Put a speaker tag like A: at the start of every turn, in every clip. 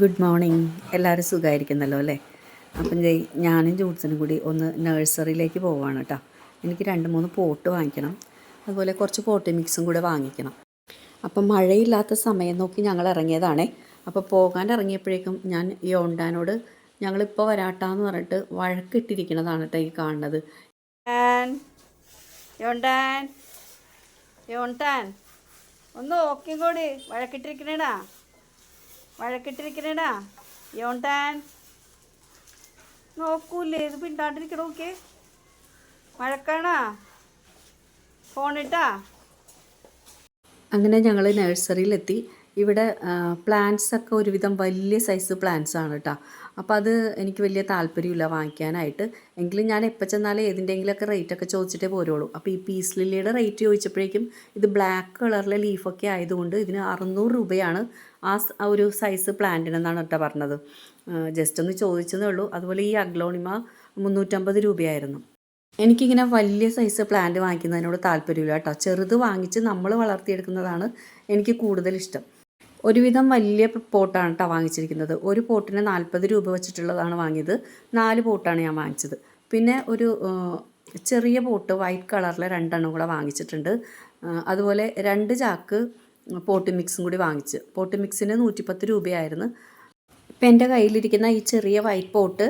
A: Good morning. എല്ലാവരും സുഖമായിരിക്കുന്നല്ലോ അല്ലേ? അപ്പം ജയ് ഞാനും ജൂട്ട്സിനും കൂടി ഒന്ന് നഴ്സറിയിലേക്ക് പോവാണ് കേട്ടോ. എനിക്ക് രണ്ട് മൂന്ന് പോട്ട് വാങ്ങിക്കണം. അതുപോലെ കുറച്ച് പോട്ട് മിക്സും കൂടെ വാങ്ങിക്കണം. അപ്പം മഴയില്ലാത്ത സമയം നോക്കി ഞങ്ങൾ ഇറങ്ങിയതാണേ. അപ്പോൾ പോകാൻ ഇറങ്ങിയപ്പോഴേക്കും ഞാൻ യോണ്ടാനോട് ഞങ്ങളിപ്പോൾ വരാട്ടാന്ന് പറഞ്ഞിട്ട് വഴക്കിട്ടിരിക്കണതാണ് കേട്ടോ ഈ കാണുന്നത്.
B: യോണ്ടാൻ യോണ്ടാൻ ഒന്ന് ഓക്കെ കൂടി വഴക്കിട്ടിരിക്കണേടാ. വഴക്കിട്ടിരിക്കണേടാ. യോണ്ടാൻ നോക്കൂലേ ഇത് പിണ്ടാണ്ടിരിക്കണ നോക്കേ വഴക്കാണാ? ഫോണിട്ടാ
A: അങ്ങനെ ഞങ്ങൾ നഴ്സറിയിലെത്തി ഇവിടെ പ്ലാന്റ്സ് ഒക്കെ ഒരുവിധം വലിയ സൈസ് പ്ലാന്റ്സ് ആണ് കേട്ടോ അപ്പോൾ അത് എനിക്ക് വലിയ താല്പര്യമില്ല വാങ്ങിക്കാനായിട്ട്. എങ്കിലും ഞാൻ എപ്പോൾ ചെന്നാലും റേറ്റ് ഒക്കെ ചോദിച്ചിട്ടേ പോരുള്ളൂ. അപ്പോൾ ഈ പീസ് ലില്ലിയുടെ റേറ്റ് ചോദിച്ചപ്പോഴേക്കും ഇത് ബ്ലാക്ക് കളറിലെ ലീഫൊക്കെ ആയതുകൊണ്ട് ഇതിന് അറുന്നൂറ് രൂപയാണ് ആ ഒരു സൈസ് പ്ലാന്റിനെന്നാണ് കേട്ടോ പറഞ്ഞത്. ജസ്റ്റ് ഒന്ന് ചോദിച്ചതേ ഉള്ളൂ. അതുപോലെ ഈ അഗ്ലോണിമ മുന്നൂറ്റമ്പത് രൂപയായിരുന്നു. എനിക്കിങ്ങനെ വലിയ സൈസ് പ്ലാന്റ് വാങ്ങിക്കുന്നതിനോട് താല്പര്യമില്ല കേട്ടോ ചെറുത് വാങ്ങിച്ച് നമ്മൾ വളർത്തിയെടുക്കുന്നതാണ് എനിക്ക് കൂടുതൽ ഇഷ്ടം. ഒരുവിധം വലിയ പോട്ടാണ് കേട്ടോ വാങ്ങിച്ചിരിക്കുന്നത്. ഒരു പോട്ടിന് നാൽപ്പത് രൂപ വെച്ചിട്ടുള്ളതാണ് വാങ്ങിയത്. നാല് പോട്ടാണ് ഞാൻ വാങ്ങിച്ചത്. പിന്നെ ഒരു ചെറിയ പോട്ട് വൈറ്റ് കളറിലെ രണ്ടെണ്ണം കൂടെ വാങ്ങിച്ചിട്ടുണ്ട്. അതുപോലെ രണ്ട് ചാക്ക് പോട്ട് മിക്സും കൂടി വാങ്ങിച്ച്. പോട്ട് മിക്സിന് നൂറ്റിപ്പത്ത് രൂപയായിരുന്നു. ഇപ്പം എന്റെ കയ്യിലിരിക്കുന്ന ഈ ചെറിയ വൈറ്റ് പോട്ട്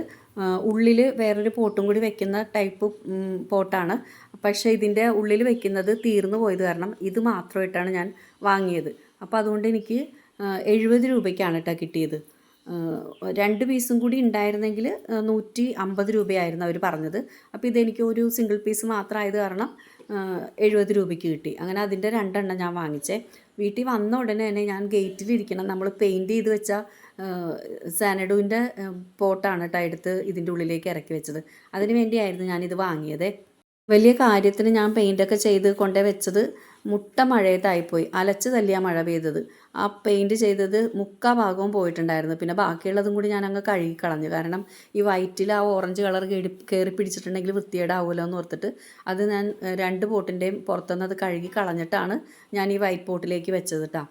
A: ഉള്ളിൽ വേറൊരു പോട്ടും കൂടി വെക്കുന്ന ടൈപ്പ് പോട്ടാണ്. പക്ഷേ ഇതിന്റെ ഉള്ളിൽ വെക്കുന്നത് തീർന്നു പോയത് കാരണം ഇത് മാത്രമായിട്ടാണ് ഞാൻ വാങ്ങിയത്. അപ്പോൾ അതുകൊണ്ട് എനിക്ക് എഴുപത് രൂപയ്ക്കാണ് കേട്ടോ കിട്ടിയത്. രണ്ട് പീസും കൂടി ഉണ്ടായിരുന്നെങ്കിൽ നൂറ്റി അമ്പത് രൂപയായിരുന്നു അവർ പറഞ്ഞത്. അപ്പോൾ ഇതെനിക്ക് ഒരു സിംഗിൾ പീസ് മാത്രമായത് കാരണം എഴുപത് രൂപയ്ക്ക് കിട്ടി. അങ്ങനെ അതിന്റെ രണ്ടെണ്ണം ഞാൻ വാങ്ങിച്ചേ. വീട്ടിൽ വന്ന ഉടനെ തന്നെ ഞാൻ ഗേറ്റിലിരിക്കണം നമ്മൾ പെയിന്റ് ചെയ്ത് വെച്ച സാനഡുവിന്റെ പോട്ടാണ് കേട്ടോ എടുത്ത് ഇതിന്റെ ഉള്ളിലേക്ക് ഇറക്കി വെച്ചത്. അതിന് വേണ്ടിയായിരുന്നു ഞാനിത് വാങ്ങിയത്. വലിയ കാര്യത്തിന് ഞാൻ പെയിന്റൊക്കെ ചെയ്ത് കൊണ്ടേ വെച്ചത് മുട്ട മഴയത്തായിപ്പോയി. അലച്ചു തല്ലിയ മഴ പെയ്തത്. ആ പെയിന്റ് ചെയ്തത് മുക്കാ ഭാഗവും പോയിട്ടുണ്ടായിരുന്നു. പിന്നെ ബാക്കിയുള്ളതും കൂടി ഞാൻ അങ്ങ് കഴുകി കളഞ്ഞു കാരണം ഈ വൈറ്റിൽ ആ ഓറഞ്ച് കളർ കയറി കയറി പിടിച്ചിട്ടുണ്ടെങ്കിൽ വൃത്തികേടാവുമല്ലോ എന്ന് ഓർത്തിട്ട് അത് ഞാൻ രണ്ട് പോട്ടിന്റെയും പുറത്തുനിന്ന് അത് കഴുകി കളഞ്ഞിട്ടാണ് ഞാൻ ഈ വൈറ്റ് പോട്ടിലേക്ക് വെച്ചത് കേട്ടോ